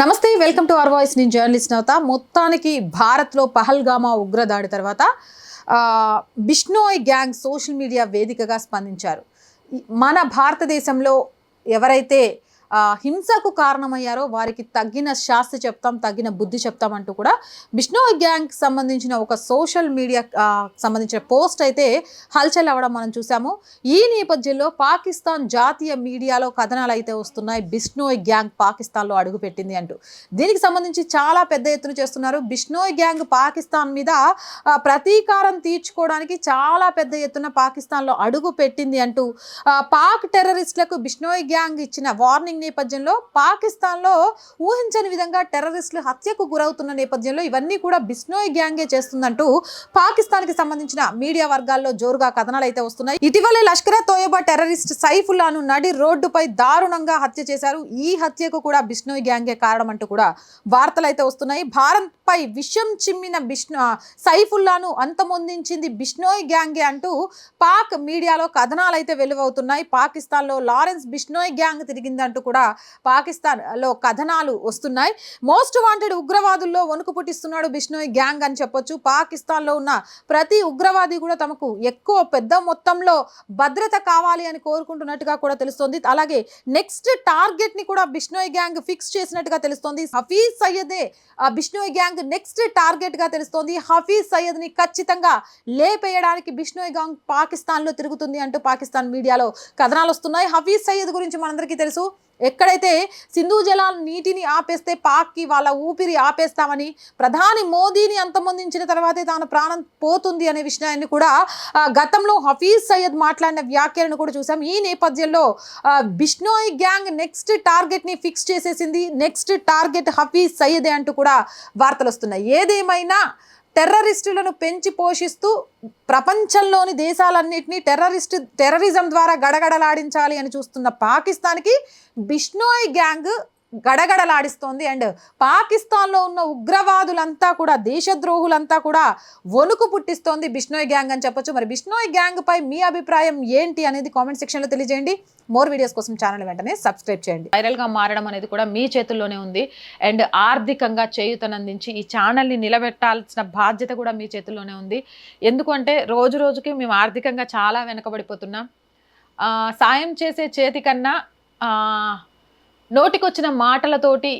నమస్తే welcome to our voice నేను journalist Navatha. మొత్తానికి భారత్లో పహల్గామా ఉగ్రదాడి తర్వాత Bishnoi Bishnoi gang social media వేదికగా స్పందించారు. మన భారతదేశంలో ఎవరైతే హింసకు కారణమయ్యారో వారికి తగిన శాస్తి చెప్తాం తగిన బుద్ధి చెప్తాం అంటూ కూడా బిష్ణోయ్ గ్యాంగ్ సంబంధించిన ఒక సోషల్ మీడియా సంబంధించిన పోస్ట్ అయితే హల్చల్ అవ్వడం మనం చూసాము. ఈ నేపథ్యంలో పాకిస్తాన్ జాతీయ మీడియాలో కథనాలు అయితే వస్తున్నాయి. బిష్ణోయ్ గ్యాంగ్ పాకిస్తాన్లో అడుగుపెట్టింది అంటూ. దీనికి సంబంధించి చాలా పెద్ద ఎత్తున చేస్తున్నారు. బిష్ణోయ్ గ్యాంగ్ పాకిస్తాన్ మీద ప్రతీకారం తీర్చుకోవడానికి చాలా పెద్ద ఎత్తున పాకిస్తాన్లో అడుగు పెట్టింది అంటూ పాక్ టెర్రరిస్టులకు బిష్నోయ్ గ్యాంగ్ ఇచ్చిన వార్నింగ్ నేపథ్యంలో పాకిస్తాన్లో ఊహించని విధంగా టెర్రరిస్టులు హత్యకు గురవుతున్న నేపథ్యంలో ఇవన్నీ కూడా బిస్నోయ్ గ్యాంగే చేస్తుందంటూ పాకిస్తాన్కి సంబంధించిన మీడియా వర్గాల్లో జోరుగా కథనాలు అయితే వస్తున్నాయి. ఇటీవలే లష్కరే తోయబా టెర్రరిస్ట్ సైఫుల్లాను నడి రోడ్డుపై దారుణంగా హత్య చేశారు. ఈ హత్యకు కూడా బిష్నోయ్ గ్యాంగే కారణం అంటూ కూడా వార్తలు అయితే వస్తున్నాయి. భారత్ పై విషం చిమ్మిన బిష్ణు సైఫుల్లాను అంతమొందించింది బిష్నోయ్ గ్యాంగే అంటూ పాక్ మీడియాలో కథనాలు అయితే వెలువవుతున్నాయి. పాకిస్తాన్లో లారెన్స్ బిష్నోయ్ గ్యాంగ్ తిరిగిందంటూ కూడా కూడా పాకిస్తాన్లో కథనాలు వస్తున్నాయి. మోస్ట్ వాంటెడ్ ఉగ్రవాదుల్లో వణుకు పుట్టిస్తున్నాడు బిష్ణోయ్ గ్యాంగ్ అని చెప్పొచ్చు. పాకిస్తాన్లో ఉన్న ప్రతి ఉగ్రవాది కూడా తమకు ఎక్కువ పెద్ద మొత్తంలో భద్రత కావాలి అని కోరుకుంటున్నట్టుగా కూడా తెలుస్తోంది. అలాగే నెక్స్ట్ టార్గెట్ని కూడా బిష్ణోయ్ గ్యాంగ్ ఫిక్స్ చేసినట్టుగా తెలుస్తోంది. హఫీజ్ సయ్యదే ఆ బిష్నోయ్ గ్యాంగ్ నెక్స్ట్ టార్గెట్గా తెలుస్తోంది. హఫీజ్ సయ్యద్ని ఖచ్చితంగా లేపేయడానికి బిష్ణోయ్ గ్యాంగ్ పాకిస్తాన్లో తిరుగుతుంది అంటూ పాకిస్తాన్ మీడియాలో కథనాలు వస్తున్నాయి. హఫీజ్ సయ్యద్ గురించి మనందరికీ తెలుసు. ఎక్కడైతే సింధు జలాల నీటిని ఆపేస్తే పాక్కి వాళ్ళ ఊపిరి ఆపేస్తామని ప్రధాని మోదీని అంతమొందించిన తర్వాతే తాను ప్రాణం పోతుంది అనే విషయాన్ని కూడా గతంలో హఫీజ్ సయ్యద్ మాట్లాడిన వ్యాఖ్యలను కూడా చూసాం. ఈ నేపథ్యంలో బిష్నోయ్ గ్యాంగ్ నెక్స్ట్ టార్గెట్ని ఫిక్స్ చేసేసింది. నెక్స్ట్ టార్గెట్ హఫీజ్ సయ్యదే అంటూ కూడా వార్తలు వస్తున్నాయి ఏదేమైనా టెర్రరిస్టులను పెంచి పోషిస్తూ ప్రపంచంలోని దేశాలన్నింటినీ టెర్రరిస్ట్ టెర్రరిజం ద్వారా గడగడలాడించాలి అని చూస్తున్న పాకిస్తాన్కి బిష్నోయ్ గ్యాంగ్ గడగడలాడిస్తోంది. అండ్ పాకిస్తాన్లో ఉన్న ఉగ్రవాదులంతా కూడా దేశద్రోహులంతా కూడా వణుకు పుట్టిస్తోంది బిష్నోయ్ గ్యాంగ్ అని చెప్పొచ్చు. మరి బిష్నోయ్ గ్యాంగ్ పై మీ అభిప్రాయం ఏంటి అనేది కామెంట్ సెక్షన్లో తెలియజేయండి. మోర్ వీడియోస్ కోసం ఛానల్ వెంటనే సబ్స్క్రైబ్ చేయండి. వైరల్గా మారడం అనేది కూడా మీ చేతుల్లోనే ఉంది. అండ్ ఆర్థికంగా చేయుతనందించి ఈ ఛానల్ని నిలబెట్టాల్సిన బాధ్యత కూడా మీ చేతుల్లోనే ఉంది. ఎందుకంటే రోజు రోజుకి మేము ఆర్థికంగా చాలా వెనకబడిపోతున్నాం. సాయం చేసే చేతి కన్నా నోటికొచ్చిన మాటలతోటి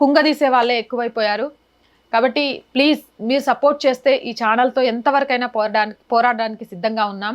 కుంగదీసే వాళ్ళే ఎక్కువైపోయారు. కాబట్టి ప్లీజ్ మీరు సపోర్ట్ చేస్తే ఈ ఛానల్తో ఎంతవరకైనా పోరాడానికి పోరాడడానికి సిద్ధంగా ఉన్నాం.